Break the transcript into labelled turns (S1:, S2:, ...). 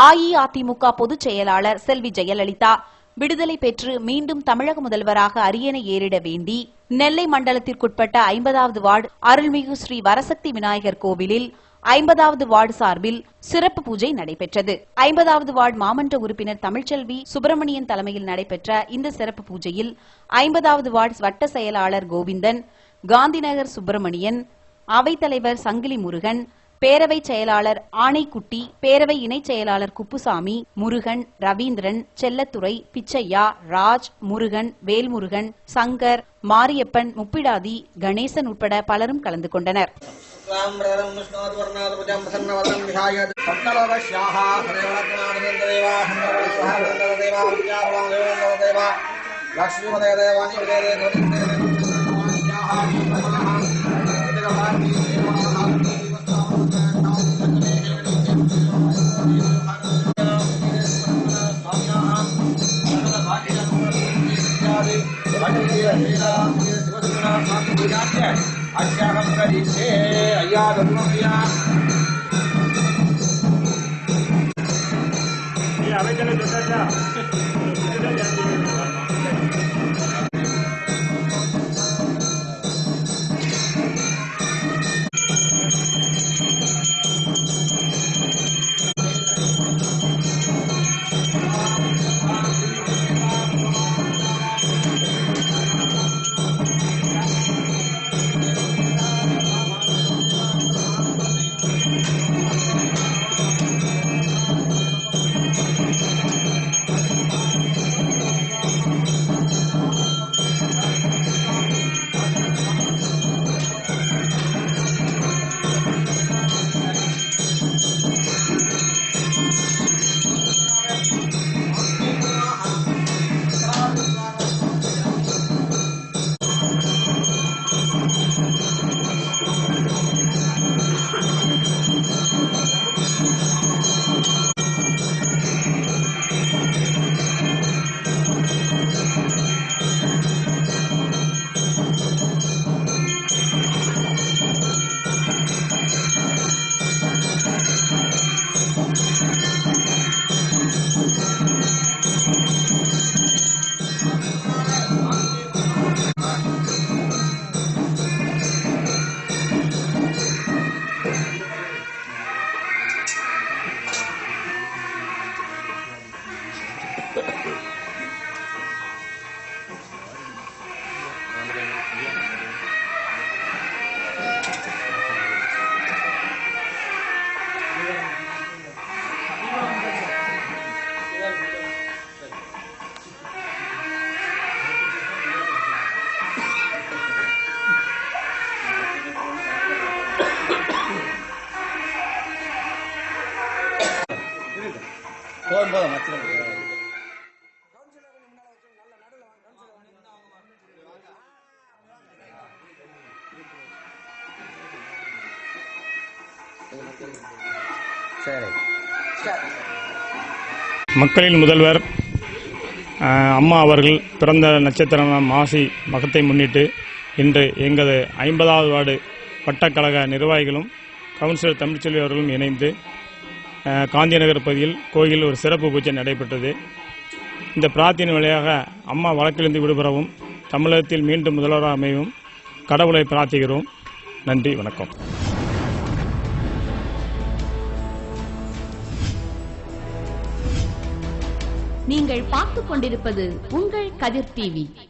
S1: அஇஅதிமுக பொதுச் செயலாளர் செல்வி ஜெயலலிதா விடுதலை பெற்று மீண்டும் தமிழக முதல்வராக அரியணை ஏறிட வேண்டி நெல்லை மண்டலத்திற்குட்பட்ட ஐம்பதாவது வார்டு அருள்மிகு ஸ்ரீ வரசக்தி விநாயகர் கோவிலில் ஐம்பதாவது வார்டு சார்பில் சிறப்பு பூஜை நடைபெற்றது. ஐம்பதாவது வார்டு மாமன்ற உறுப்பினர் தமிழ்ச்செல்வி சுப்பிரமணியன் தலைமையில் நடைபெற்ற இந்த சிறப்பு பூஜையில் ஐம்பதாவது வார்டு வட்ட செயலாளர் கோவிந்தன் காந்திநகர் சுப்பிரமணியன் அவைத்தலைவர் சங்கிலி முருகன் பேரவை செயலாளர் ஆணைக்குட்டி பேரவை இணைச் செயலாளர் குப்புசாமி முருகன் ரவீந்திரன் செல்லத்துறை பிச்சையா ராஜ் முருகன் வேல்முருகன் சங்கர் மாரியப்பன் முப்பிடாதி கணேசன் உட்பட பலரும் கலந்து கொண்டனர்
S2: से भक्ति हमेशा अज्ञानम करीक्षे अय्या रघुनो किया ये आवे चले போதும் போதும் சரி
S3: மக்களின் முதல்வர் அஹ், அம்மா அவர்கள் பிறந்த நட்சத்திரமான மாசி மகத்தை முன்னிட்டு இன்று எங்களது ஐம்பதாவது வார்டு வட்டக்கழக நிர்வாகிகளும் கவுன்சிலர் தமிழ்ச்செல்வி அவர்களும் இணைந்து காந்திநகர் பகுதியில் கோயிலில் ஒரு சிறப்பு பூஜை நடைபெற்றது. இந்த பிரார்த்தனை வழியாக அம்மா வழக்கிலிருந்து விடுபெறவும் தமிழகத்தில் மீண்டும் முதல்வராக அமையவும் கடவுளை பிரார்த்திக்கிறோம். நன்றி வணக்கம்.
S4: நீங்கள் பார்த்துக் கொண்டிருப்பது உங்கள் கதிர் டிவி.